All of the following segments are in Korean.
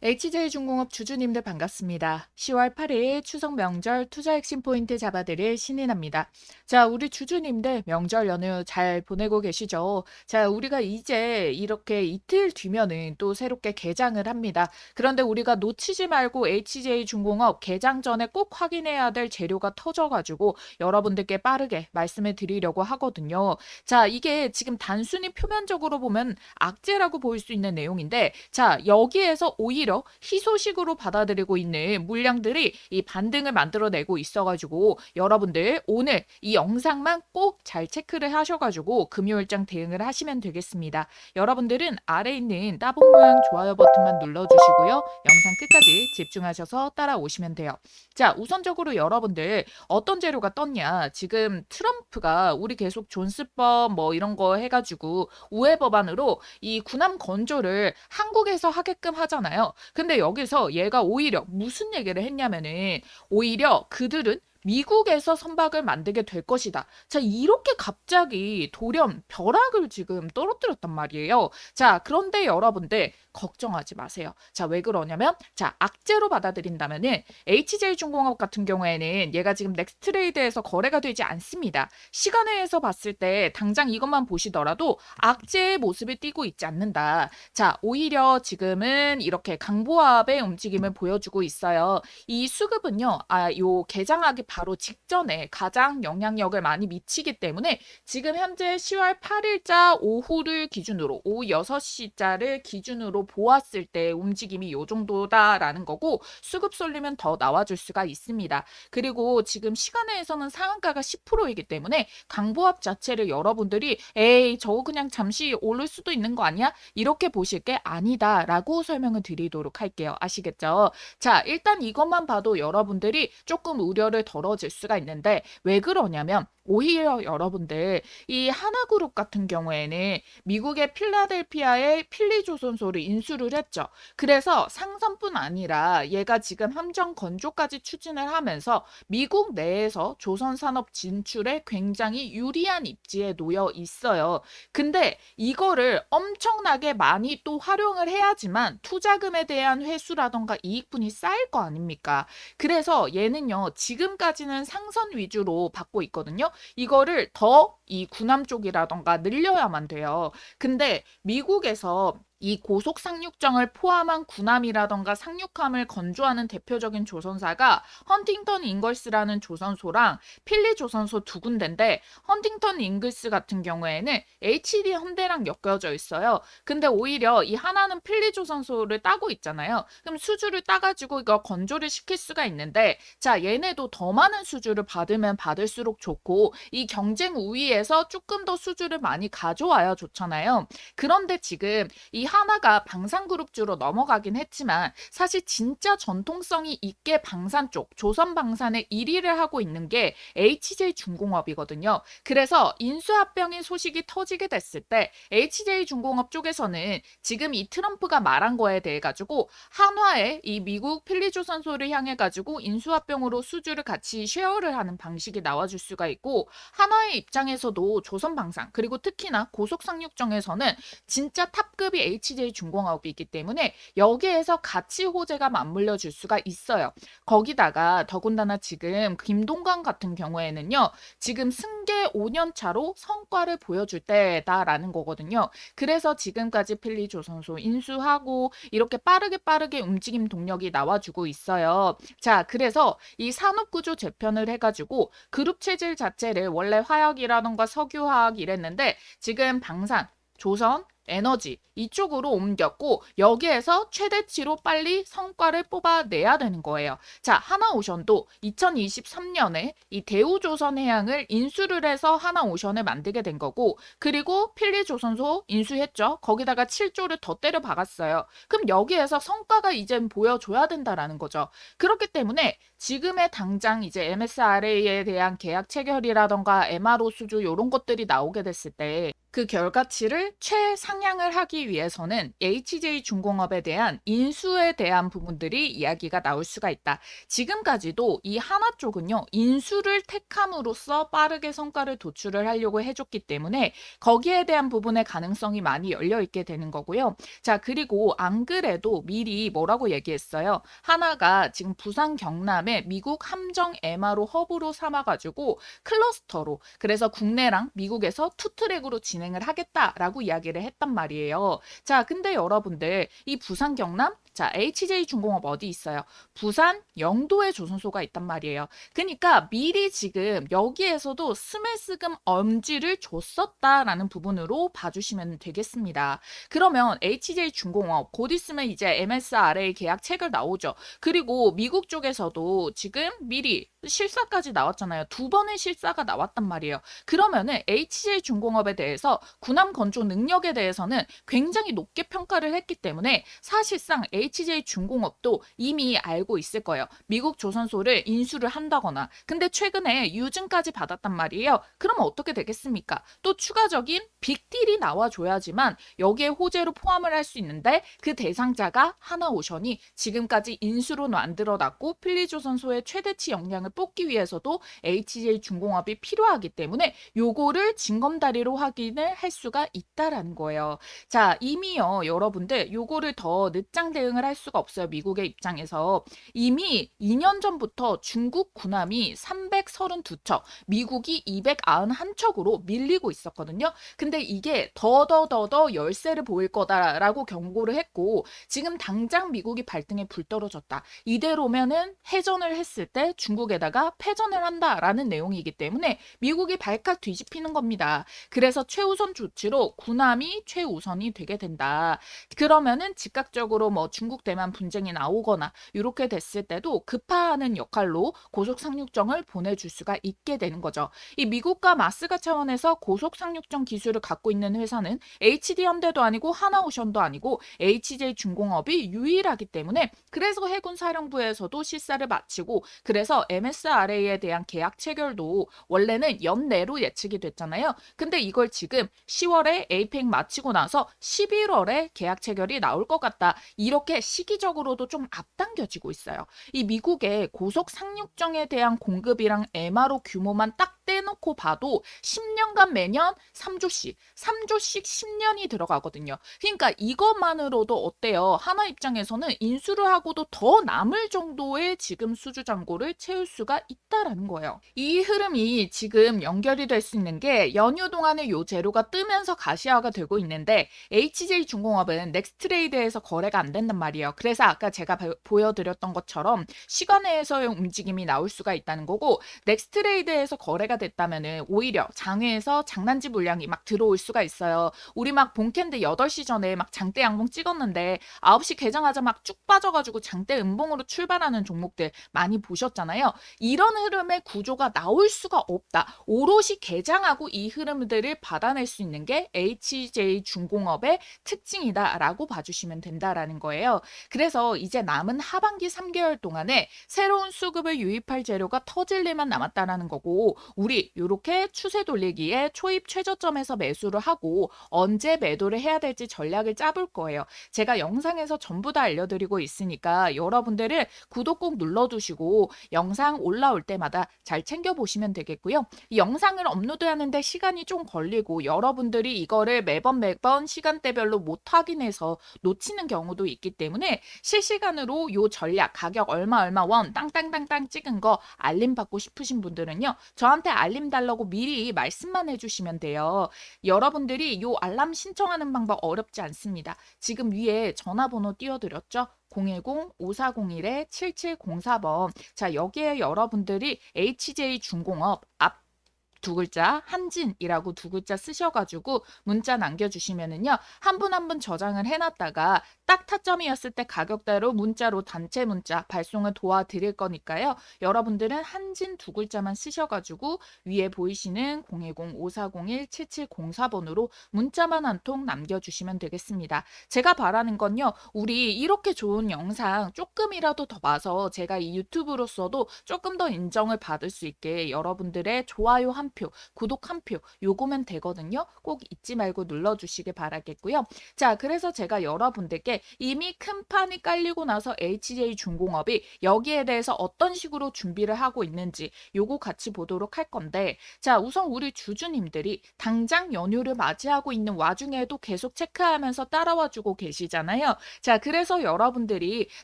HJ중공업 주주님들 반갑습니다. 10월 8일 추석 명절 투자 핵심 포인트 잡아드릴 신인합니다. 자, 우리 주주님들 명절 연휴 잘 보내고 계시죠? 자, 우리가 이제 이렇게 이틀 뒤면은 또 새롭게 개장을 합니다. 그런데 우리가 놓치지 말고 HJ중공업 개장 전에 꼭 확인해야 될 재료가 터져가지고 여러분들께 빠르게 말씀을 드리려고 하거든요. 자, 이게 지금 단순히 표면적으로 보면 악재라고 보일 수 있는 내용인데, 자, 여기에서 오히려 희소식으로 받아들이고 있는 물량들이 이 반등을 만들어내고 있어가지고 여러분들 오늘 이 영상만 꼭 잘 체크를 하셔가지고 금요일장 대응을 하시면 되겠습니다. 여러분들은 아래 있는 따봉 모양 좋아요 버튼만 눌러주시고요. 영상 끝까지 집중하셔서 따라오시면 돼요. 자, 우선적으로 여러분들 어떤 재료가 떴냐? 지금 트럼프가 우리 계속 존스법 뭐 이런 거 해가지고 우회 법안으로 이 군함 건조를 한국에서 하게끔 하잖아요. 근데 여기서 얘가 오히려 무슨 얘기를 했냐면은 오히려 그들은 미국에서 선박을 만들게 될 것이다. 자, 이렇게 갑자기 돌연 벼락을 지금 떨어뜨렸단 말이에요. 자, 그런데 여러분들 걱정하지 마세요. 자, 왜 그러냐면 자, 악재로 받아들인다면은 HJ중공업 같은 경우에는 얘가 지금 넥스트레이드에서 거래가 되지 않습니다. 시간에서 봤을 때 당장 이것만 보시더라도 악재의 모습을 띠고 있지 않는다. 자, 오히려 지금은 이렇게 강보합의 움직임을 보여주고 있어요. 이 수급은요, 아, 요 개장하기 바로 직전에 가장 영향력을 많이 미치기 때문에 지금 현재 10월 8일자 오후를 기준으로 오후 6시자를 기준으로 보았을 때 움직임이 요 정도다라는 거고 수급 쏠리면 더 나와줄 수가 있습니다. 그리고 지금 시간에서는 상한가가 10%이기 때문에 강보합 자체를 여러분들이 에이 저거 그냥 잠시 오를 수도 있는 거 아니야? 이렇게 보실 게 아니다라고 설명을 드리도록 할게요. 아시겠죠? 자 일단 이것만 봐도 여러분들이 조금 우려를 덜어질 수가 있는데 왜 그러냐면 오히려 여러분들 이 하나그룹 같은 경우에는 미국의 필라델피아의 필리조선소를 인수를 했죠. 그래서 상선뿐 아니라 얘가 지금 함정 건조까지 추진을 하면서 미국 내에서 조선 산업 진출에 굉장히 유리한 입지에 놓여 있어요. 근데 이거를 엄청나게 많이 또 활용을 해야지만 투자금에 대한 회수라던가 이익분이 쌓일 거 아닙니까? 그래서 얘는요, 지금까지는 상선 위주로 받고 있거든요. 이거를 더 이 군함 쪽이라던가 늘려야만 돼요. 근데 미국에서 이 고속 상륙정을 포함한 군함이라던가 상륙함을 건조하는 대표적인 조선사가 헌팅턴 잉글스라는 조선소랑 필리 조선소 두 군데인데 헌팅턴 잉글스 같은 경우에는 HD 현대랑 엮여져 있어요. 근데 오히려 이 하나는 필리 조선소를 따고 있잖아요. 그럼 수주를 따가지고 이거 건조를 시킬 수가 있는데 자 얘네도 더 많은 수주를 받으면 받을수록 좋고 이 경쟁 우위에서 조금 더 수주를 많이 가져와야 좋잖아요. 그런데 지금 이 하나가 방산그룹주로 넘어가긴 했지만 사실 진짜 전통성이 있게 방산 쪽 조선 방산의 1위를 하고 있는 게 HJ 중공업이거든요. 그래서 인수합병의 소식이 터지게 됐을 때 HJ 중공업 쪽에서는 지금 이 트럼프가 말한 거에 대해 가지고 한화의 이 미국 필리조선소를 향해 가지고 인수합병으로 수주를 같이 쉐어를 하는 방식이 나와줄 수가 있고 한화의 입장에서도 조선 방산 그리고 특히나 고속 상륙정에서는 진짜 탑급이 HJ 중공업이 있기 때문에 여기에서 가치 호재가 맞물려 줄 수가 있어요. 거기다가 더군다나 지금 김동관 같은 경우에는요. 지금 승계 5년 차로 성과를 보여줄 때다라는 거거든요. 그래서 지금까지 필리 조선소 인수하고 이렇게 빠르게 빠르게 움직임 동력이 나와주고 있어요. 자, 그래서 이 산업구조 재편을 해가지고 그룹 체질 자체를 원래 화학이라던가 석유화학 이랬는데 지금 방산, 조선, 에너지 이쪽으로 옮겼고 여기에서 최대치로 빨리 성과를 뽑아내야 되는 거예요. 자, 하나오션도 2023년에 이 대우조선해양을 인수를 해서 하나오션을 만들게 된 거고 그리고 필리조선소 인수했죠. 거기다가 7조를 더 때려 박았어요. 그럼 여기에서 성과가 이제 보여줘야 된다라는 거죠. 그렇기 때문에 지금의 당장 이제 MSRA에 대한 계약 체결이라던가 MRO 수주 이런 것들이 나오게 됐을 때 그 결과치를 최상 상향을 하기 위해서는 HJ중공업에 대한 인수에 대한 부분들이 이야기가 나올 수가 있다. 지금까지도 이 하나 쪽은요, 인수를 택함으로써 빠르게 성과를 도출을 하려고 해줬기 때문에 거기에 대한 부분의 가능성이 많이 열려 있게 되는 거고요. 자, 그리고 안 그래도 미리 뭐라고 얘기했어요? 하나가 지금 부산 경남에 미국 함정 MRO 허브로 삼아가지고 클러스터로 그래서 국내랑 미국에서 투트랙으로 진행을 하겠다라고 이야기를 했단 말이에요. 자, 근데 여러분들 이 부산 경남 자, HJ중공업 어디 있어요? 부산 영도에 조선소가 있단 말이에요. 그러니까 미리 지금 여기에서도 스매스금 엄지를 줬었다라는 부분으로 봐주시면 되겠습니다. 그러면 HJ중공업 곧 있으면 이제 MSRA 계약 체결 나오죠. 그리고 미국 쪽에서도 지금 미리 실사까지 나왔잖아요. 두 번의 실사가 나왔단 말이에요. 그러면은 HJ중공업에 대해서 군함 건조 능력에 대해서는 굉장히 높게 평가를 했기 때문에 사실상 HJ중공업도 이미 알고 있을 거예요. 미국 조선소를 인수를 한다거나. 근데 최근에 유증까지 받았단 말이에요. 그러면 어떻게 되겠습니까? 또 추가적인 빅딜이 나와줘야지만 여기에 호재로 포함을 할 수 있는데 그 대상자가 하나오션이 지금까지 인수로 만들어놨고 필리조선소의 최대치 역량을 뽑기 위해서도 HJ중공업이 필요하기 때문에 요거를 징검다리로 확인을 할 수가 있다라는 거예요. 자, 이미요, 여러분들, 요거를 더 늦장 대응을 할 수가 없어요. 미국의 입장에서. 이미 2년 전부터 중국 군함이 332척, 미국이 291척으로 밀리고 있었거든요. 근데 이게 더더더더 열세를 보일 거다라고 경고를 했고, 지금 당장 미국이 발등에 불 떨어졌다. 이대로면은 해전을 했을 때 중국에 다가 패전을 한다라는 내용이기 때문에 미국이 발칵 뒤집히는 겁니다. 그래서 최우선 조치로 군함이 최우선이 되게 된다. 그러면은 즉각적으로 뭐 중국 대만 분쟁이 나오거나 이렇게 됐을 때도 급파하는 역할로 고속 상륙정을 보내줄 수가 있게 되는 거죠. 이 미국과 마스가 차원에서 고속 상륙정 기술을 갖고 있는 회사는 HD 현대도 아니고 하나오션도 아니고 HJ 중공업이 유일하기 때문에 그래서 해군 사령부에서도 실사를 마치고 그래서 MSRA에 대한 계약 체결도 원래는 연내로 예측이 됐잖아요. 근데 이걸 지금 10월에 에이펙 마치고 나서 11월에 계약 체결이 나올 것 같다. 이렇게 시기적으로도 좀 앞당겨지고 있어요. 이 미국의 고속 상륙정에 대한 공급이랑 MRO 규모만 딱 떼놓고 봐도 10년간 매년 3조씩, 3조씩 10년이 들어가거든요. 그러니까 이것만으로도 어때요? 하나 입장에서는 인수를 하고도 더 남을 정도의 지금 수주 잔고를 채울 수가 있다라는 거예요. 이 흐름이 지금 연결이 될 수 있는 게 연휴 동안에 요 재료가 뜨면서 가시화가 되고 있는데 HJ중공업은 넥스트레이드에서 거래가 안 된단 말이에요. 그래서 아까 제가 보- 보여드렸던 것처럼 시간외에서의 움직임이 나올 수가 있다는 거고 넥스트레이드에서 거래가 됐다면은 오히려 장외에서 장난지 물량이 막 들어올 수가 있어요. 우리 막 본캔드 8시 전에 막 장대 양봉 찍었는데 9시 개장하자 막 쭉 빠져가지고 장대 음봉으로 출발하는 종목들 많이 보셨잖아요. 이런 흐름의 구조가 나올 수가 없다. 오롯이 개장하고 이 흐름들을 받아낼 수 있는 게 HJ 중공업의 특징이다라고 봐주시면 된다라는 거예요. 그래서 이제 남은 하반기 3개월 동안에 새로운 수급을 유입할 재료가 터질 일만 남았다라는 거고 우리 이렇게 추세 돌리기에 초입 최저점에서 매수를 하고 언제 매도를 해야 될지 전략을 짜볼 거예요. 제가 영상에서 전부 다 알려드리고 있으니까 여러분들은 구독 꼭 눌러두시고 영상 올라올 때마다 잘 챙겨보시면 되겠고요. 이 영상을 업로드하는데 시간이 좀 걸리고 여러분들이 이거를 매번 매번 시간대별로 못 확인해서 놓치는 경우도 있기 때문에 실시간으로 요 전략 가격 얼마 얼마 원 땅땅땅땅 찍은 거 알림 받고 싶으신 분들은요. 저한테 알림 달라고 미리 말씀만 해주시면 돼요. 여러분들이 요 알람 신청하는 방법 어렵지 않습니다. 지금 위에 전화번호 띄워드렸죠? 010-5401-7704번. 자, 여기에 여러분들이 HJ 중공업 앞두 글자 한진이라고 두 글자 쓰셔가지고 문자 남겨주시면은요 한 분 한 분 저장을 해놨다가 딱 타점이었을 때 가격대로 문자로 단체 문자 발송을 도와드릴 거니까요 여러분들은 한진 두 글자만 쓰셔가지고 위에 보이시는 010-5401-7704번으로 문자만 한 통 남겨주시면 되겠습니다. 제가 바라는 건요 우리 이렇게 좋은 영상 조금이라도 더 봐서 제가 이 유튜브로서도 조금 더 인정을 받을 수 있게 여러분들의 좋아요 한한 표, 구독 한 표, 요거면 되거든요. 꼭 잊지 말고 눌러주시길 바라겠고요. 자, 그래서 제가 여러분들께 이미 큰 판이 깔리고 나서 HJ 중공업이 여기에 대해서 어떤 식으로 준비를 하고 있는지 요거 같이 보도록 할 건데, 자, 우선 우리 주주님들이 당장 연휴를 맞이하고 있는 와중에도 계속 체크하면서 따라와 주고 계시잖아요. 자, 그래서 여러분들이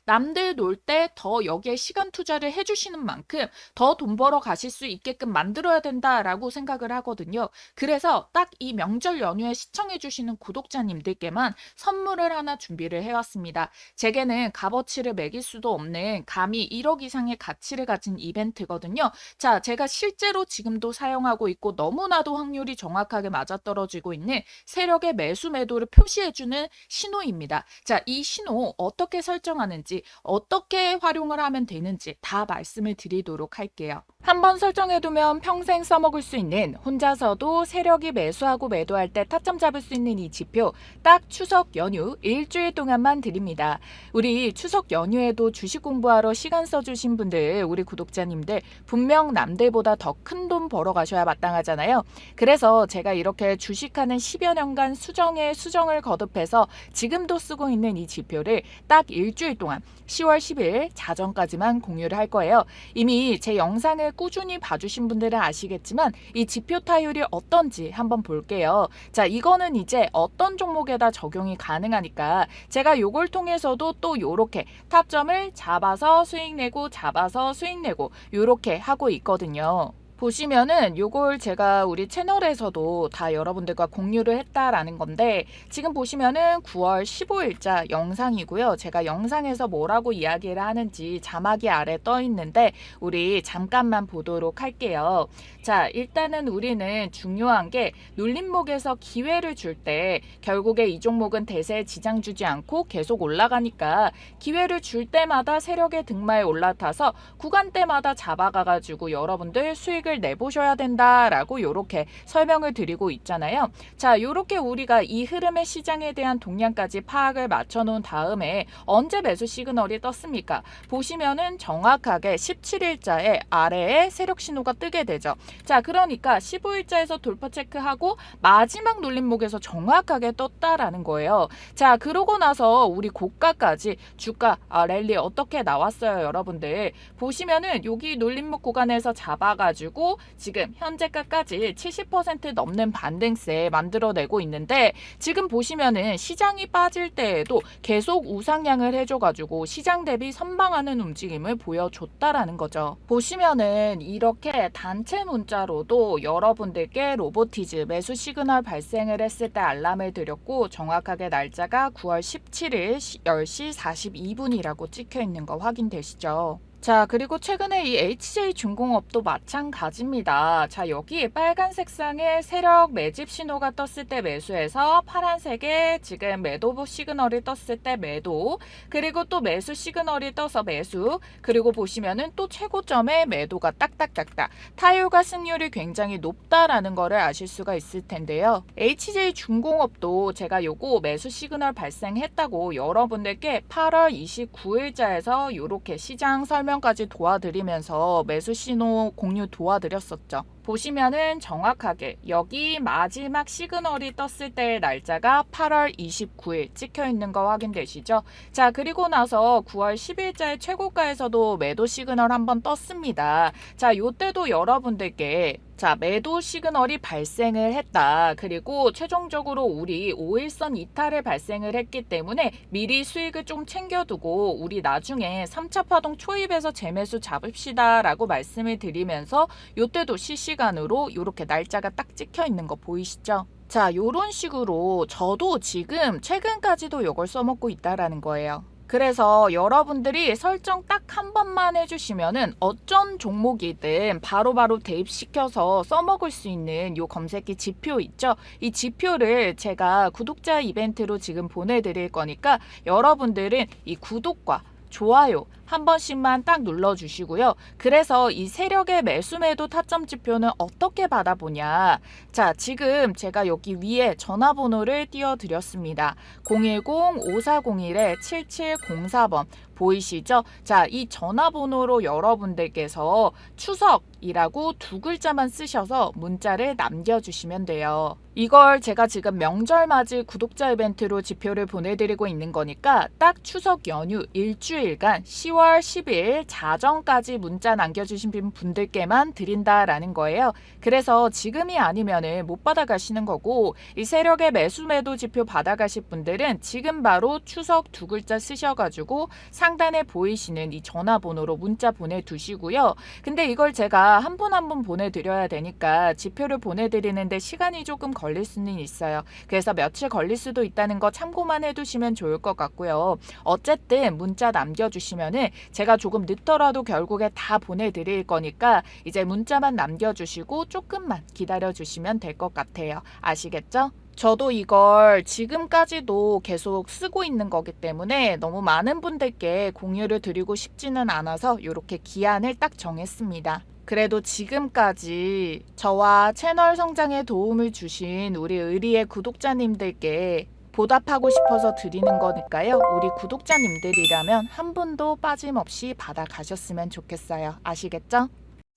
남들 놀 때 더 여기에 시간 투자를 해주시는 만큼 더 돈 벌어 가실 수 있게끔 만들어야 된다라고 생각을 하거든요. 그래서 딱 이 명절 연휴에 시청해주시는 구독자님들께만 선물을 하나 준비를 해왔습니다. 제게는 값어치를 매길 수도 없는 감히 1억 이상의 가치를 가진 이벤트거든요. 자, 제가 실제로 지금도 사용하고 있고 너무나도 확률이 정확하게 맞아떨어지고 있는 세력의 매수 매도를 표시해주는 신호입니다. 자, 이 신호 어떻게 설정하는지, 어떻게 활용을 하면 되는지 다 말씀을 드리도록 할게요. 한번 설정해두면 평생 써먹을 수 있는 혼자서도 세력이 매수하고 매도할 때 타점 잡을 수 있는 이 지표 딱 추석 연휴 일주일 동안 만 드립니다. 우리 추석 연휴에도 주식 공부하러 시간 써주신 분들 우리 구독자님들 분명 남들보다 더 큰 돈 벌어 가셔야 마땅하잖아요. 그래서 제가 이렇게 주식하는 10여 년간 수정에 수정을 거듭해서 지금도 쓰고 있는 이 지표를 딱 일주일 동안 10월 10일 자정까지만 공유를 할 거예요. 이미 제 영상을 꾸준히 봐주신 분들은 아시겠지만 이 지표 타율이 어떤지 한번 볼게요. 자, 이거는 이제 어떤 종목에다 적용이 가능하니까 제가 요걸 통해서도 또 요렇게 타점을 잡아서 수익 내고 잡아서 수익 내고 요렇게 하고 있거든요. 보시면은 요걸 제가 우리 채널에서도 다 여러분들과 공유를 했다라는 건데 지금 보시면은 9월 15일자 영상이고요. 제가 영상에서 뭐라고 이야기를 하는지 자막이 아래 떠 있는데 우리 잠깐만 보도록 할게요. 자, 일단은 우리는 중요한 게 눌림목에서 기회를 줄 때 결국에 이 종목은 대세에 지장 주지 않고 계속 올라가니까 기회를 줄 때마다 세력의 등마에 올라타서 구간대마다 잡아가 가지고 여러분들 수익 을 내보셔야 된다라고 이렇게 설명을 드리고 있잖아요. 자, 이렇게 우리가 이 흐름의 시장에 대한 동향까지 파악을 맞춰놓은 다음에 언제 매수 시그널이 떴습니까? 보시면은 정확하게 17일자에 아래에 세력 신호가 뜨게 되죠. 자, 그러니까 15일자에서 돌파 체크하고 마지막 눌림목에서 정확하게 떴다라는 거예요. 자, 그러고 나서 우리 고가까지 주가 아, 랠리 어떻게 나왔어요, 여러분들? 보시면은 여기 눌림목 구간에서 잡아가지고 지금 현재가까지 70% 넘는 반등세 만들어내고 있는데 지금 보시면은 시장이 빠질 때에도 계속 우상향을 해줘가지고 시장 대비 선방하는 움직임을 보여줬다라는 거죠. 보시면은 이렇게 단체 문자로도 여러분들께 로보티즈 매수 시그널 발생을 했을 때 알람을 드렸고 정확하게 날짜가 9월 17일 10시 42분이라고 찍혀 있는 거 확인되시죠? 자, 그리고 최근에 이 HJ 중공업도 마찬가지입니다. 자, 여기 빨간 색 상에 세력 매집 신호가 떴을 때 매수해서 파란색에 지금 매도 시그널이 떴을 때 매도, 그리고 또 매수 시그널이 떠서 매수, 그리고 보시면은 또 최고점에 매도가 딱딱딱딱 타율과 승률이 굉장히 높다라는 거를 아실 수가 있을 텐데요. HJ 중공업도 제가 요거 매수 시그널 발생했다고 여러분들께 8월 29일자에서 이렇게 시장 설명 설명까지 도와드리면서 매수 신호 공유 도와드렸었죠. 보시면은 정확하게 여기 마지막 시그널이 떴을 때의 날짜가 8월 29일 찍혀 있는 거 확인되시죠? 자, 그리고 나서 9월 10일자의 최고가에서도 매도 시그널 한번 떴습니다. 자, 요때도 여러분들께 자, 매도 시그널이 발생을 했다. 그리고 최종적으로 우리 5일선 이탈을 발생을 했기 때문에 미리 수익을 좀 챙겨두고 우리 나중에 3차 파동 초입에서 재매수 잡읍시다 라고 말씀을 드리면서 요때도 실시간으로 이렇게 날짜가 딱 찍혀 있는 거 보이시죠? 자, 요런 식으로 저도 지금 최근까지도 이걸 써먹고 있다라는 거예요. 그래서 여러분들이 설정 딱 한 번만 해주시면은 어쩐 종목이든 바로 바로 대입시켜서 써먹을 수 있는 요 검색기 지표 있죠? 이 지표를 제가 구독자 이벤트로 지금 보내드릴 거니까 여러분들은 이 구독과 좋아요 한 번씩만 딱 눌러주시고요. 그래서 이 세력의 매수 매도 타점 지표는 어떻게 받아보냐. 자, 지금 제가 여기 위에 전화번호를 띄워드렸습니다. 010-5401-7704번 보이시죠? 자, 이 전화번호로 여러분들께서 추석이라고 두 글자만 쓰셔서 문자를 남겨주시면 돼요. 이걸 제가 지금 명절 맞이 구독자 이벤트로 지표를 보내드리고 있는 거니까 딱 추석 연휴 일주일간 10월 10일 자정까지 문자 남겨주신 분들께만 드린다라는 거예요. 그래서 지금이 아니면은 못 받아가시는 거고 이 세력의 매수 매도 지표 받아가실 분들은 지금 바로 추석 두 글자 쓰셔가지고 상단에 보이시는 이 전화번호로 문자 보내두시고요. 근데 이걸 제가 한 분 한 분 보내드려야 되니까 지표를 보내드리는데 시간이 조금 걸릴 수는 있어요. 그래서 며칠 걸릴 수도 있다는 거 참고만 해두시면 좋을 것 같고요. 어쨌든 문자 남겨주시면은 제가 조금 늦더라도 결국에 다 보내드릴 거니까 이제 문자만 남겨주시고 조금만 기다려주시면 될 것 같아요. 아시겠죠? 저도 이걸 지금까지도 계속 쓰고 있는 거기 때문에 너무 많은 분들께 공유를 드리고 싶지는 않아서 이렇게 기한을 딱 정했습니다. 그래도 지금까지 저와 채널 성장에 도움을 주신 우리 의리의 구독자님들께 보답하고 싶어서 드리는 거니까요. 우리 구독자님들이라면 한 분도 빠짐없이 받아가셨으면 좋겠어요. 아시겠죠?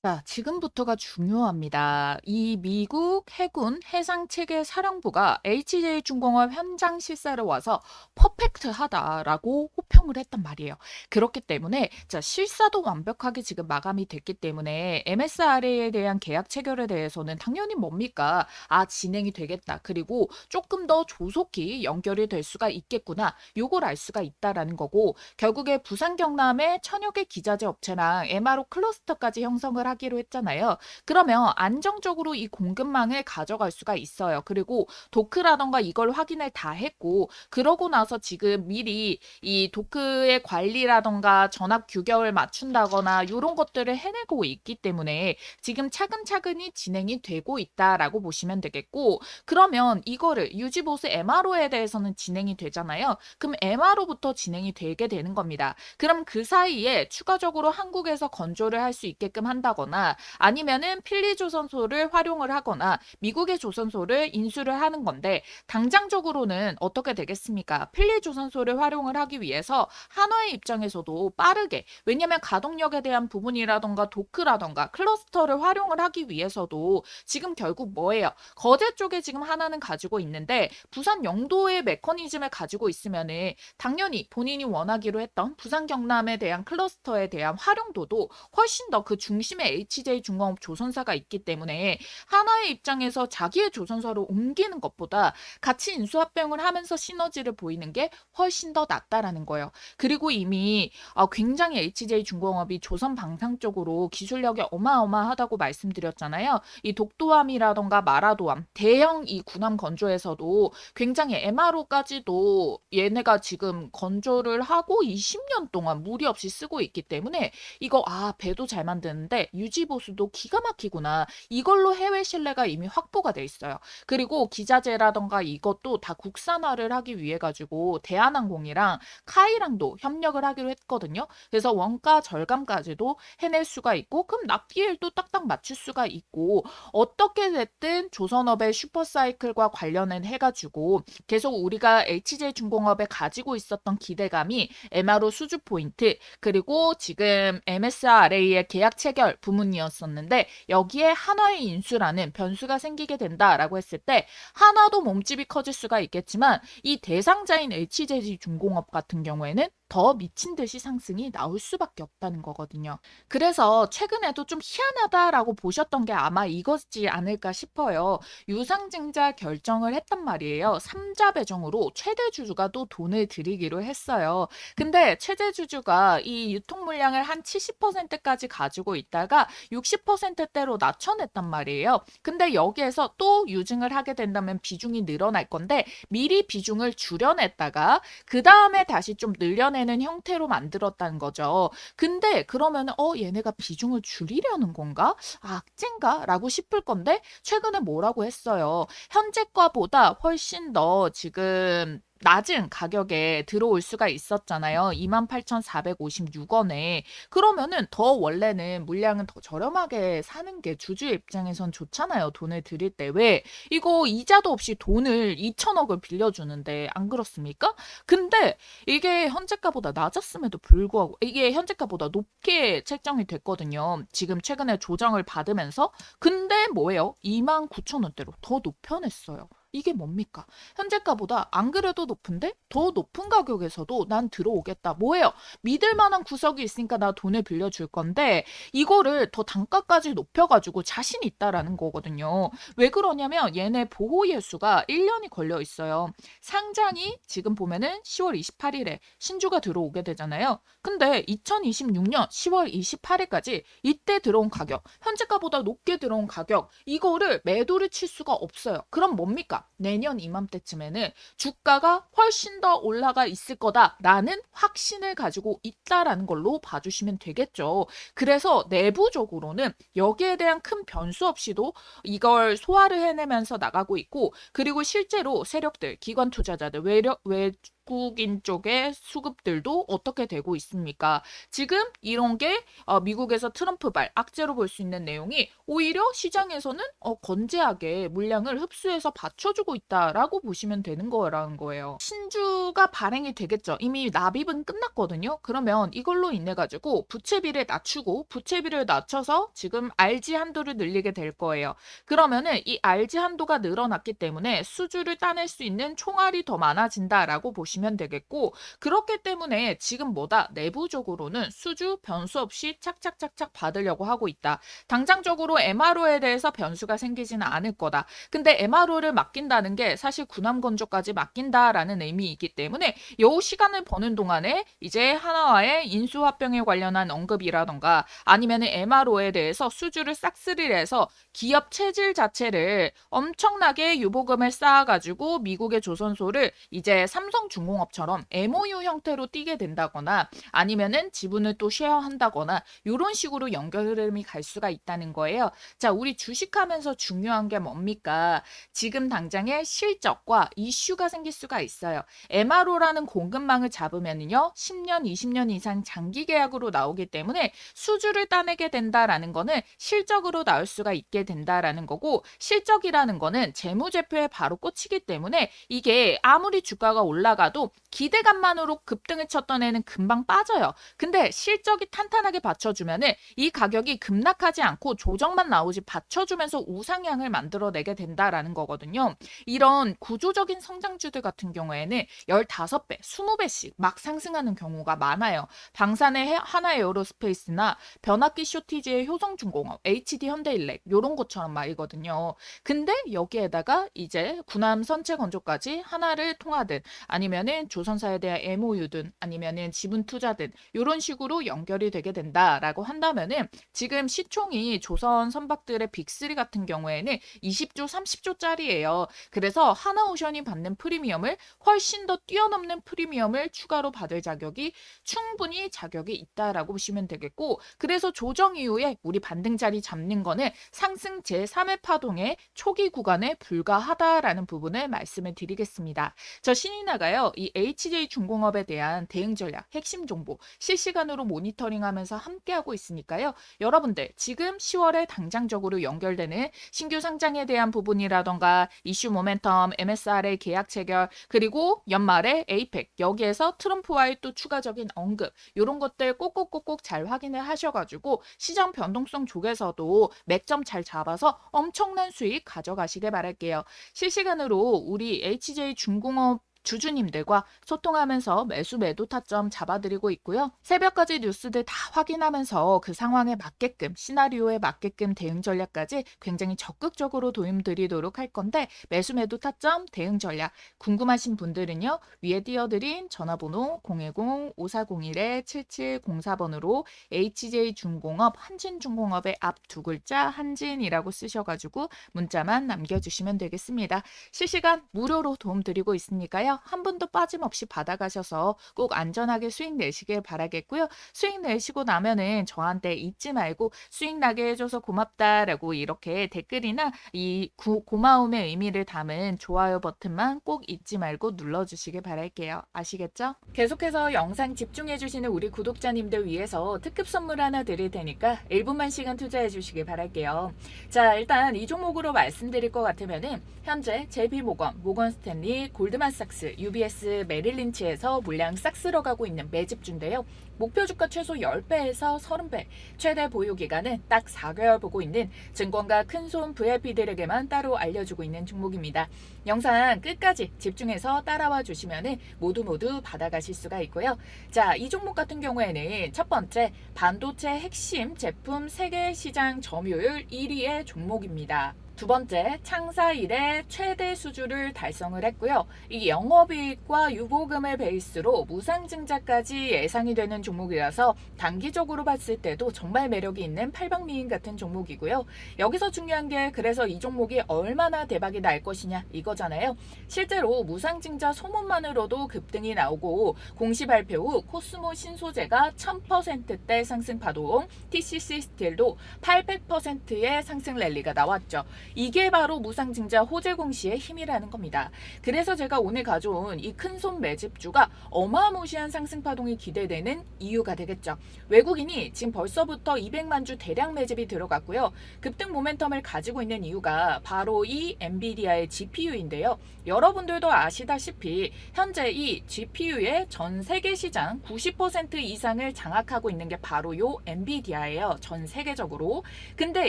자, 지금부터가 중요합니다. 이 미국 해군 해상 체계 사령부가 HJ중공업 현장 실사를 와서 퍼펙트하다라고 호평을 했단 말이에요. 그렇기 때문에 자, 실사도 완벽하게 지금 마감이 됐기 때문에 MSRA에 대한 계약 체결에 대해서는 당연히 뭡니까? 아, 진행이 되겠다. 그리고 조금 더 조속히 연결이 될 수가 있겠구나. 요걸 알 수가 있다라는 거고 결국에 부산 경남의 천여 개 기자재 업체랑 MRO 클러스터까지 형성을 하기로 했잖아요. 그러면 안정적으로 이 공급망을 가져갈 수가 있어요. 그리고 도크라던가 이걸 확인을 다 했고 그러고 나서 지금 미리 이 도크의 관리라던가 전압 규격을 맞춘다거나 이런 것들을 해내고 있기 때문에 지금 차근차근히 진행이 되고 있다라고 보시면 되겠고 그러면 이거를 유지보수 MRO에 대해서는 진행이 되잖아요. 그럼 MRO부터 진행이 되게 되는 겁니다. 그럼 그 사이에 추가적으로 한국에서 건조를 할 수 있게끔 한다 거나 아니면은 필리 조선소를 활용을 하거나 미국의 조선소를 인수를 하는 건데 당장적으로는 어떻게 되겠습니까? 필리 조선소를 활용을 하기 위해서 한화의 입장에서도 빠르게 왜냐면 가동력에 대한 부분이라던가 도크라던가 클러스터를 활용을 하기 위해서도 지금 결국 뭐예요? 거제 쪽에 지금 하나는 가지고 있는데 부산 영도의 메커니즘을 가지고 있으면은 당연히 본인이 원하기로 했던 부산 경남에 대한 클러스터에 대한 활용도도 훨씬 더 그 중심에 HJ 중공업 조선사가 있기 때문에 하나의 입장에서 자기의 조선사로 옮기는 것보다 같이 인수합병을 하면서 시너지를 보이는 게 훨씬 더 낫다라는 거예요. 그리고 이미 어, 굉장히 HJ 중공업이 조선 방산 쪽으로 기술력이 어마어마하다고 말씀드렸잖아요. 이 독도함이라던가 마라도함, 대형 이 군함 건조에서도 굉장히 MRO까지도 얘네가 지금 건조를 하고 20년 동안 무리 없이 쓰고 있기 때문에 이거 아 배도 잘 만드는데 유지 보수도 기가 막히구나. 이걸로 해외 신뢰가 이미 확보가 돼 있어요. 그리고 기자재라던가 이것도 다 국산화를 하기 위해 가지고 대한항공이랑 카이랑도 협력을 하기로 했거든요. 그래서 원가 절감까지도 해낼 수가 있고 그럼 납기일도 딱딱 맞출 수가 있고 어떻게 됐든 조선업의 슈퍼사이클과 관련은 해가지고 계속 우리가 HJ중공업에 가지고 있었던 기대감이 MRO 수주 포인트 그리고 지금 MSRA의 계약 체결 부문이었었는데 여기에 한화의 인수라는 변수가 생기게 된다라고 했을 때 하나도 몸집이 커질 수가 있겠지만 이 대상자인 HJ중공업 같은 경우에는 더 미친 듯이 상승이 나올 수밖에 없다는 거거든요. 그래서 최근에도 좀 희한하다라고 보셨던 게 아마 이거지 않을까 싶어요. 유상증자 결정을 했단 말이에요. 3자 배정으로 최대 주주가 또 돈을 들이기로 했어요. 근데 최대 주주가 이 유통 물량을 한 70%까지 가지고 있다가 60%대로 낮춰냈단 말이에요. 근데 여기에서 또 유증을 하게 된다면 비중이 늘어날 건데 미리 비중을 줄여냈다가 그 다음에 다시 좀 늘려내 는 형태로 만들었다는 거죠. 근데 그러면 어 얘네가 비중을 줄이려는 건가? 아, 악재인가? 라고 싶을 건데 최근에 뭐라고 했어요. 현재가보다 훨씬 더 지금 낮은 가격에 들어올 수가 있었잖아요. 28,456원에. 그러면은 더 원래는 물량은 더 저렴하게 사는 게 주주의 입장에선 좋잖아요. 돈을 드릴 때. 왜? 이거 이자도 없이 돈을 2천억을 빌려주는데 안 그렇습니까? 근데 이게 현재가보다 낮았음에도 불구하고 이게 현재가보다 높게 책정이 됐거든요. 지금 최근에 조정을 받으면서 근데 뭐예요? 29,000원대로 더 높여냈어요. 이게 뭡니까? 현재가보다 안 그래도 높은데 더 높은 가격에서도 난 들어오겠다. 뭐예요? 믿을 만한 구석이 있으니까 나 돈을 빌려줄 건데 이거를 더 단가까지 높여가지고 자신 있다라는 거거든요. 왜 그러냐면 얘네 보호 예수가 1년이 걸려 있어요. 상장이 지금 보면은 10월 28일에 신주가 들어오게 되잖아요. 근데 2026년 10월 28일까지 이때 들어온 가격, 현재가보다 높게 들어온 가격, 이거를 매도를 칠 수가 없어요. 그럼 뭡니까? 내년 이맘때쯤에는 주가가 훨씬 더 올라가 있을 거다라는 확신을 가지고 있다라는 걸로 봐주시면 되겠죠. 그래서 내부적으로는 여기에 대한 큰 변수 없이도 이걸 소화를 해내면서 나가고 있고 그리고 실제로 세력들, 기관 투자자들, 외력, 외 외국인 쪽의 수급들도 어떻게 되고 있습니까? 지금 이런 게 어, 미국에서 트럼프발 악재로 볼 수 있는 내용이 오히려 시장에서는 어, 건재하게 물량을 흡수해서 받쳐주고 있다라고 보시면 되는 거라는 거예요. 신주가 발행이 되겠죠. 이미 납입은 끝났거든요. 그러면 이걸로 인해 가지고 부채비를 낮추고 부채비를 낮춰서 지금 RG 한도를 늘리게 될 거예요. 그러면은 이 RG 한도가 늘어났기 때문에 수주를 따낼 수 있는 총알이 더 많아진다라고 보시면 되겠고 그렇기 때문에 지금 뭐다 내부적으로는 수주 변수 없이 착착착착 받으려고 하고 있다. 당장적으로 MRO에 대해서 변수가 생기지는 않을 거다. 근데 MRO를 맡긴다는 게 사실 군함 건조까지 맡긴다라는 의미이기 때문에 요 시간을 버는 동안에 이제 하나와의 인수 합병에 관련한 언급이라던가 아니면 MRO에 대해서 수주를 싹쓸이를 해서 기업 체질 자체를 엄청나게 유보금을 쌓아가지고 미국의 조선소를 이제 삼성중 공업처럼 MOU 형태로 띄게 된다거나 아니면은 지분을 또 쉐어한다거나 이런 식으로 연결음이 갈 수가 있다는 거예요. 자, 우리 주식하면서 중요한 게 뭡니까? 지금 당장의 실적과 이슈가 생길 수가 있어요. MRO라는 공급망을 잡으면요. 10년, 20년 이상 장기 계약으로 나오기 때문에 수주를 따내게 된다라는 거는 실적으로 나올 수가 있게 된다라는 거고 실적이라는 거는 재무제표에 바로 꽂히기 때문에 이게 아무리 주가가 올라가도 기대감만으로 급등을 쳤던 애는 금방 빠져요. 근데 실적이 탄탄하게 받쳐주면은 이 가격이 급락하지 않고 조정 만 나오지 받쳐주면서 우상향을 만들어내게 된다라는 거거든요. 이런 구조적인 성장주들 같은 경우에는 15배, 20배씩 막 상승하는 경우가 많아요. 방산의 하나 에어로스페이스나 변압기 쇼티지의 효성중공업, HD 현대일렉 이런 것처럼 말이거든요. 근데 여기에다가 이제 군함 선체 건조까지 하나를 통하든 아니면 아니면은 조선사에 대한 MOU든 아니면은 지분 투자든 이런 식으로 연결이 되게 된다라고 한다면은 지금 시총이 조선 선박들의 빅3 같은 경우에는 20조, 30조짜리예요. 그래서 하나오션이 받는 프리미엄을 훨씬 더 뛰어넘는 프리미엄을 추가로 받을 자격이 충분히 자격이 있다라고 보시면 되겠고 그래서 조정 이후에 우리 반등 자리 잡는 거는 상승 제3회 파동의 초기 구간에 불과하다라는 부분을 말씀을 드리겠습니다. 저 신이 나가요. 이 HJ 중공업에 대한 대응 전략, 핵심 정보 실시간으로 모니터링하면서 함께하고 있으니까요. 여러분들 지금 10월에 당장적으로 연결되는 신규 상장에 대한 부분이라던가 이슈 모멘텀, MSR의 계약 체결 그리고 연말에 에이펙 여기에서 트럼프와의 또 추가적인 언급 이런 것들 꼭꼭꼭꼭 잘 확인을 하셔가지고 시장 변동성 쪽에서도 맥점 잘 잡아서 엄청난 수익 가져가시길 바랄게요. 실시간으로 우리 HJ 중공업 주주님들과 소통하면서 매수 매도 타점 잡아드리고 있고요. 새벽까지 뉴스들 다 확인하면서 그 상황에 맞게끔 시나리오에 맞게끔 대응 전략까지 굉장히 적극적으로 도움드리도록 할 건데 매수 매도 타점 대응 전략 궁금하신 분들은요. 위에 띄어드린 전화번호 010-5401-7704번으로 HJ중공업 한진중공업의 앞 두 글자 한진이라고 쓰셔가지고 문자만 남겨주시면 되겠습니다. 실시간 무료로 도움드리고 있으니까요. 한 분도 빠짐없이 받아가셔서 꼭 안전하게 수익 내시길 바라겠고요. 수익 내시고 나면은 저한테 잊지 말고 수익 나게 해줘서 고맙다라고 이렇게 댓글이나 이 구- 고마움의 의미를 담은 좋아요 버튼만 꼭 잊지 말고 눌러주시길 바랄게요. 아시겠죠? 계속해서 영상 집중해주시는 우리 구독자님들 위해서 특급 선물 하나 드릴 테니까 1분만 시간 투자해주시길 바랄게요. 자, 일단 이 종목으로 말씀드릴 것 같으면은 현재 JP모건, 모건스탠리, 골드만삭스, UBS, 메릴린치에서 물량 싹 쓸어가고 있는 매집주인데요. 목표 주가 최소 10배에서 30배, 최대 보유 기간은 딱 4개월 보고 있는 증권가 큰손 VIP들에게만 따로 알려주고 있는 종목입니다. 영상 끝까지 집중해서 따라와 주시면은 모두 모두 받아가실 수가 있고요. 자, 이 종목 같은 경우에는 첫 번째 반도체 핵심 제품 세계 시장 점유율 1위의 종목입니다. 두 번째, 창사 이래 최대 수주를 달성을 했고요. 이 영업이익과 유보금을 베이스로 무상증자까지 예상이 되는 종목이라서 단기적으로 봤을 때도 정말 매력이 있는 팔방미인 같은 종목이고요. 여기서 중요한 게 그래서 이 종목이 얼마나 대박이 날 것이냐 이거잖아요. 실제로 무상증자 소문만으로도 급등이 나오고 공시 발표 후 코스모 신소재가 1000%대 상승 파동, TCC 스틸도 800%의 상승 랠리가 나왔죠. 이게 바로 무상증자 호재 공시의 힘이라는 겁니다. 그래서 제가 오늘 가져온 이 큰손 매집주가 어마무시한 상승 파동이 기대되는 이유가 되겠죠. 외국인이 지금 벌써부터 200만 주 대량 매집이 들어갔고요. 급등 모멘텀을 가지고 있는 이유가 바로 이 엔비디아의 GPU인데요. 여러분들도 아시다시피 현재 이 GPU의 전 세계 시장 90% 이상을 장악하고 있는 게 바로 요 엔비디아예요. 전 세계적으로. 근데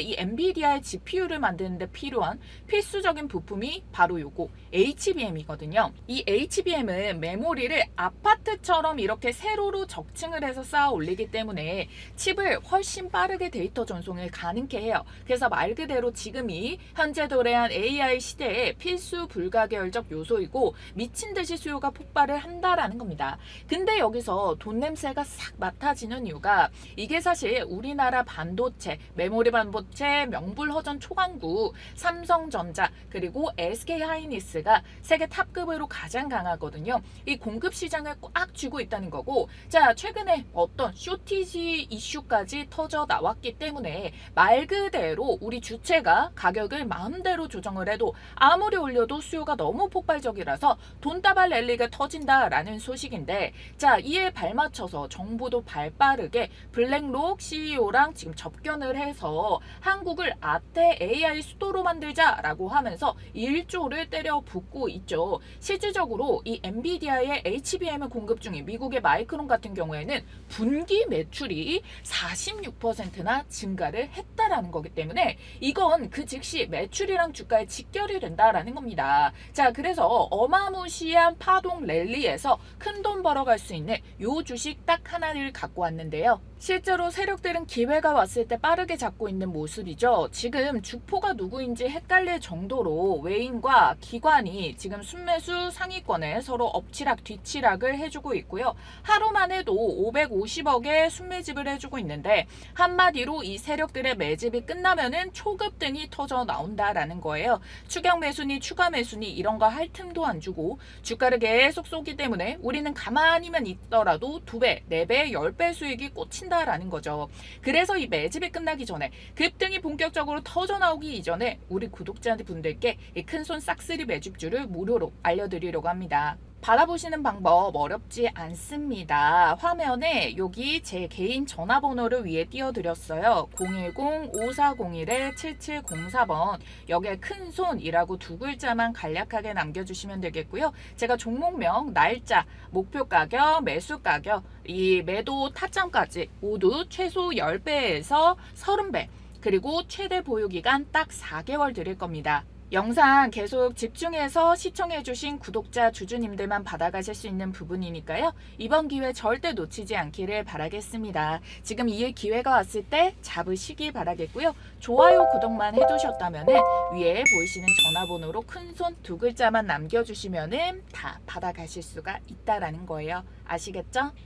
이 엔비디아의 GPU를 만드는데 필요한 필수적인 부품이 바로 요거 HBM이거든요. 이 HBM은 메모리를 아파트처럼 이렇게 세로로 적층을 해서 쌓아 올리기 때문에 칩을 훨씬 빠르게 데이터 전송을 가능케 해요. 그래서 말 그대로 지금이 현재 도래한 AI 시대의 필수 불가결적 요소이고 미친 듯이 수요가 폭발을 한다라는 겁니다. 근데 여기서 돈 냄새가 싹 맡아지는 이유가 이게 사실 우리나라 반도체, 메모리 반도체 명불허전 초강국 삼성전자 그리고 SK 하이니스가 세계 탑급으로 가장 강하거든요. 이 공급 시장을 꽉 쥐고 있다는 거고 자 최근에 어떤 쇼티지 이슈까지 터져 나왔기 때문에 말 그대로 우리 주체가 가격을 마음대로 조정을 해도 아무리 올려도 수요가 너무 폭발적이라서 돈다발 랠리가 터진다라는 소식인데 자 이에 발맞춰서 정부도 발빠르게 블랙록 CEO랑 지금 접견을 해서 한국을 아태 AI 수도 로 만들자라고 하면서 1조를 때려 붓고 있죠. 실질적으로 이 엔비디아의 HBM을 공급 중인 미국의 마이크론 같은 경우에는 분기 매출이 46%나 증가를 했다라는 거기 때문에 이건 그 즉시 매출이랑 주가에 직결이 된다라는 겁니다. 자, 그래서 어마무시한 파동 랠리에서 큰 돈 벌어갈 수 있는 요 주식 딱 하나를 갖고 왔는데요. 실제로 세력들은 기회가 왔을 때 빠르게 잡고 있는 모습이죠. 지금 주포가 누 구인지 헷갈릴 정도로 외인과 기관이 지금 순매수 상위권에 서로 엎치락 뒤치락을 해주고 있고요. 하루만 해도 550억의 순매집을 해주고 있는데 한마디로 이 세력들의 매집이 끝나면은 초급 등이 터져 나온다라는 거예요. 추격 매수니 추가 매수니 이런 거 할 틈도 안 주고 주가를 계속 쏘기 때문에 우리는 가만히만 있더라도 두 배, 네 배, 열배 수익이 꽂힌다라는 거죠. 그래서 이 매집이 끝나기 전에 급등이 본격적으로 터져 나오기 이 전에 우리 구독자 분들께 이 큰손 싹쓸이 매집주를 무료로 알려드리려고 합니다. 받아보시는 방법 어렵지 않습니다. 화면에 여기 제 개인 전화번호를 위에 띄워드렸어요. 010-5401-7704번 여기에 큰 손이라고 두 글자만 간략하게 남겨주시면 되겠고요. 제가 종목명, 날짜, 목표 가격, 매수 가격, 이 매도 타점까지 모두 최소 10배에서 30배 그리고 최대 보유기간 딱 4개월 드릴 겁니다. 영상 계속 집중해서 시청해주신 구독자 주주님들만 받아가실 수 있는 부분이니까요. 이번 기회 절대 놓치지 않기를 바라겠습니다. 지금 이 기회가 왔을 때 잡으시기 바라겠고요. 좋아요, 구독만 해두셨다면 위에 보이시는 전화번호로 큰 손 두 글자만 남겨주시면 다 받아가실 수가 있다라는 거예요. 아시겠죠?